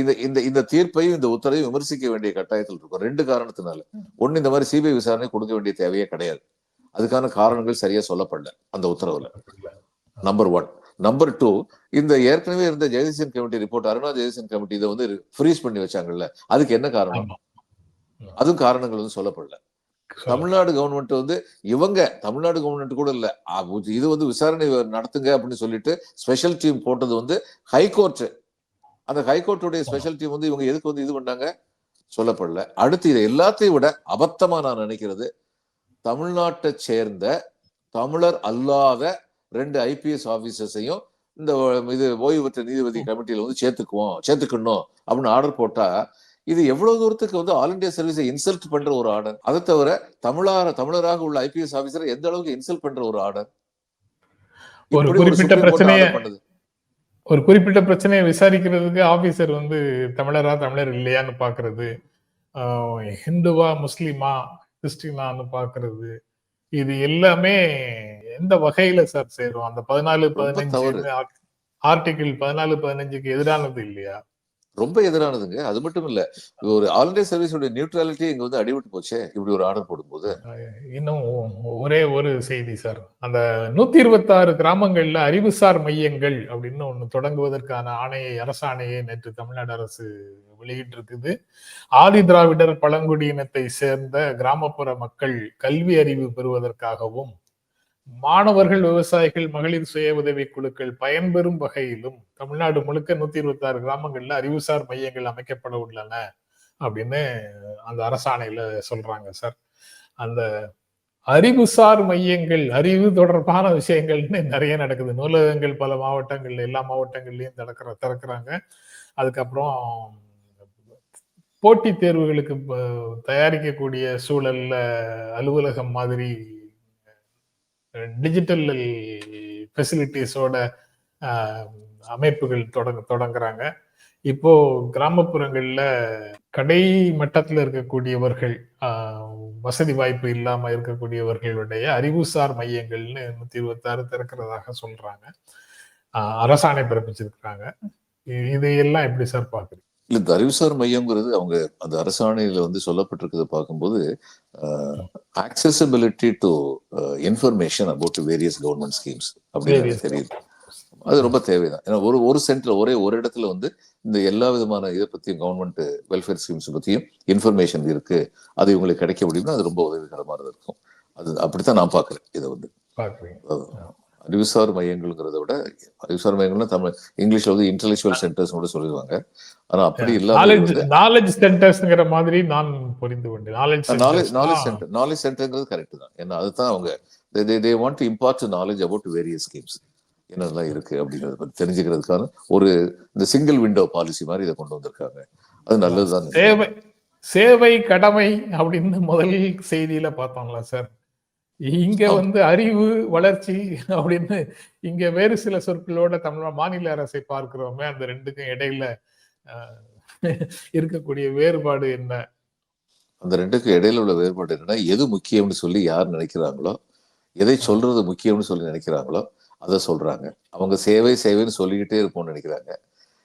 இந்த இந்த இந்த தீர்ப்பையும் இந்த உத்தரவையும் விமர்சிக்க வேண்டிய கட்டாயத்தில் இருக்கும். ரெண்டு காரணத்தினால. ஒண்ணு இந்த மாதிரி சிபிஐ விசாரணை கொடுக்க வேண்டிய தேவையே கிடையாது. அதுக்கான காரணங்கள் சரியா சொல்லப்படல அந்த உத்தரவுல. நம்பர் ஒன் நம்பர் டூ இந்த ஏற்கனவே இருந்த Jagadeesan committee report Aruna Jagadeesan committee இதை வந்து ஃப்ரீஸ் பண்ணி வச்சாங்கல்ல அதுக்கு என்ன காரணம்? அதுவும் காரணங்கள் வந்து சொல்லப்படல. தமிழ்நாடு கவர்மெண்ட் வந்து இவங்க தமிழ்நாடு கவர்மெண்ட் கூட இல்ல. இது வந்து விசாரணை நடத்துங்க அப்படின்னு சொல்லிட்டு ஸ்பெஷல் டீம் போட்டது வந்து ஹைகோர்ட் அந்த ஹைகோர்ட்டுடைய ஸ்பெஷல் டீம் வந்து இவங்க எதுக்கு வந்து இது பண்ணாங்க? சொல்லப்படல. அடுத்து இதை எல்லாத்தையும் விட அபத்தமா நான் நினைக்கிறது தமிழ்நாட்டை சேர்ந்த தமிழர் அல்லாத ரெண்டு ஐபிஎஸ் ஆபீசர்ஸையும் இந்த இது ஓய்வு பெற்ற நீதிபதி கமிட்டியில வந்து சேர்த்துக்குவோம் சேர்த்துக்கணும் அப்படின்னு ஆர்டர் போட்டா இது எவ்வளவு தூரத்துக்கு வந்து ஆல் இந்தியா சர்வீஸை இன்சல்ட் பண்ற ஒரு ஆர்டர் அதை தவிர தமிழார தமிழராக உள்ள ஐபிஎஸ் ஆபீசரை எந்த அளவுக்கு இன்சல்ட் பண்ற ஒரு ஆர்டர் ஒரு குறிப்பிட்ட பிரச்சனைய-. ஒரு குறிப்பிட்ட பிரச்சனையை விசாரிக்கிறதுக்கு ஆபீசர் வந்து தமிழரா தமிழர் இல்லையான்னு பாக்குறது ஹிந்துவா முஸ்லிமா கிறிஸ்டினான்னு பாக்குறது இது எல்லாமே எந்த வகையில சார் சேரும் அந்த பதினாலு. பதினஞ்சு ஆர்டிகிள் பதினாலு பதினஞ்சுக்கு எதிரானது இல்லையா ரொம்ப எதிரானதுங்க. அது மட்டும் இல்ல ஒரு ஆல் இண்டியா சர்வீஸோட நியூட்ரலிட்டி இங்க வந்து அடிபட்டு போச்சே இப்படி ஒரு ஆர்டர் போடும்போது. இன்னும் ஒரே ஒரு செய்தி சார். அந்த நூத்தி இருபத்தி ஆறு கிராமங்கள்ல அறிவுசார் மையங்கள் அப்படின்னு ஒண்ணு தொடங்குவதற்கான ஆணையை அரசாணையை நேற்று தமிழ்நாடு அரசு வெளியிட்டிருக்குது. ஆதி திராவிடர் பழங்குடியினத்தை சேர்ந்த கிராமப்புற மக்கள் கல்வி அறிவு பெறுவதற்காகவும் மாணவர்கள் விவசாயிகள் மகளிர் சுய உதவி குழுக்கள் பயன்பெறும் வகையிலும் தமிழ்நாடு முழுக்க நூத்தி இருபத்தி ஆறு கிராமங்கள்ல அறிவுசார் மையங்கள் அமைக்கப்பட உள்ளன அப்படின்னு அந்த அரசாணையில சொல்றாங்க சார். அந்த அறிவுசார் மையங்கள் அறிவு தொடர்பான விஷயங்கள்னு நிறைய நடக்குது. நூலகங்கள் பல மாவட்டங்கள்ல எல்லா மாவட்டங்கள்லயும் திறக்கிற திறக்கிறாங்க. அதுக்கப்புறம் போட்டித் தேர்வுகளுக்கு தயாரிக்கக்கூடிய சூழல்ல அலுவலகம் மாதிரி டிஜிட்டல் ஃபெசிலிட்டிஸோட அமைப்புகள் தொடங்க தொடங்குறாங்க. இப்போ கிராமப்புறங்கள்ல கடை மட்டத்தில் இருக்கக்கூடியவர்கள் வசதி வாய்ப்பு இல்லாம இருக்கக்கூடியவர்களுடைய அறிவுசார் மையங்கள்னு நூத்தி இருபத்தாறு திறக்கிறதாக சொல்றாங்க. அரசாணை பிறப்பிச்சிருக்கிறாங்க. இதையெல்லாம் எப்படி சார் பாக்குறீங்க இல்ல இந்த அறிவுசார் மையம்ங்கிறது அவங்க அந்த அரசாணையில வந்து சொல்லப்பட்டிருக்கிறத பார்க்கும்போது accessibility to information about various government schemes அப்படின்னு தெரியுது. அது ரொம்ப தேவைதான். ஏன்னா ஒரு ஒரு சென்டர் ஒரே ஒரு இடத்துல வந்து இந்த எல்லா விதமான இதை பத்தியும் கவர்மெண்ட் வெல்ஃபேர் ஸ்கீம்ஸ் பத்தியும் இன்ஃபர்மேஷன் இருக்கு. அது இவங்களுக்கு கிடைக்க முடியும்னா அது ரொம்ப உதவிகரமானது இருக்கும். அது அப்படித்தான் நான் பாக்குறேன் இதை வந்து. அஹ், அறிவுசார் மையங்கள்ங்கிறத விட அறிவுசார் மையங்கள்னா தமிழ். இங்கிலீஷ்ல வந்து இன்டெலெக்சுவல் சென்டர்ஸ் கூட சொல்லிடுவாங்க. ஆனா அப்படி இல்லாம நாலேஜ் சென்டர்ஸ்ங்கிற மாதிரி நான் புரிந்து கொண்டேன். நாலேஜ் நாலேஜ் சென்டர் நாலேஜ் சென்டர்ங்கிறது கரெக்ட் தான். ஏன்னா அதுதான் அவங்க they want to impart knowledge about various schemes என்னெல்லாம் இருக்கு அப்படிங்கறத பத்தி தெரிஞ்சுக்கிறதுக்கான ஒரு இந்த சிங்கிள் விண்டோ பாலிசி மாதிரி இதை கொண்டு வந்திருக்காங்க. அது நல்லதுதான். சேவை சேவை கடமை அப்படின்னு முதல் செய்தியில பார்த்தோம்ல சார்? இங்க. வந்து அறிவு வளர்ச்சி அப்படின்னு இங்க வேறு சில சொற்களோட தமிழ் மாநில அரசை பார்க்கிறோமே அந்த ரெண்டுக்கும் இடையில இருக்கக்கூடிய வேறுபாடு என்ன? அந்த ரெண்டுக்கு இடையில உள்ள வேறுபாடு என்னன்னா எது முக்கியம்னு சொல்லி யார் நினைக்கிறாங்களோ எதை சொல்றது முக்கியம்னு சொல்லி நினைக்கிறாங்களோ அதை சொல்றாங்க. அவங்க சேவை சேவைன்னு சொல்லிக்கிட்டே இருப்போம்னு நினைக்கிறாங்க.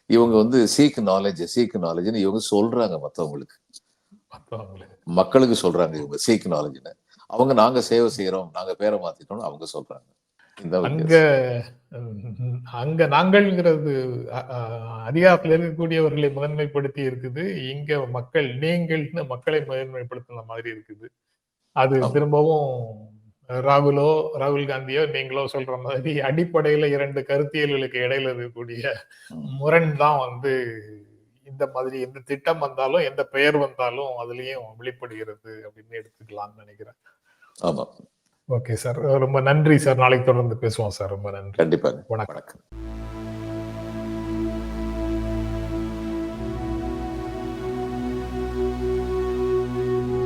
இவங்க வந்து சீக் நாலேஜ் சீக் நாலேஜ்னு இவங்க சொல்றாங்க மத்தவங்களுக்கு. மத்தவங்களுக்கு. மக்களுக்கு சொல்றாங்க இவங்க சீக் நாலேஜ்னு அவங்க நாங்க சேவை செய்யறோம் நாங்க பேரை மாத்திட்டோம்னு அவங்க சொல்றாங்க. அங்க அங்க நாங்கள்ங்கிறது அதிகாரத்தில் இருக்கக்கூடியவர்களை முதன்மைப்படுத்தி இருக்குது. இங்க மக்கள் நீங்கள்னு மக்களை முதன்மைப்படுத்தின மாதிரி இருக்குது. அது. திரும்பவும் ராகுலோ ராகுல் காந்தியோ நீங்களோ சொல்ற மாதிரி அடிப்படையில இரண்டு கருத்தியல்களுக்கு இடையில இருக்கக்கூடிய. முரண் தான் வந்து இந்த மாதிரி எந்த திட்டம் வந்தாலும் எந்த பெயர் வந்தாலும் அதுலயும் வெளிப்படுகிறது அப்படின்னு எடுத்துக்கலாம்னு நினைக்கிறேன். ஆமா. Okay sir. ரொம்ப நன்றி சார். நாளைக்கு தொடர்ந்து பேசுவோம் சார். ரொம்ப நன்றி. கண்டிப்பாங்க. வணக்கம். வணக்கம்.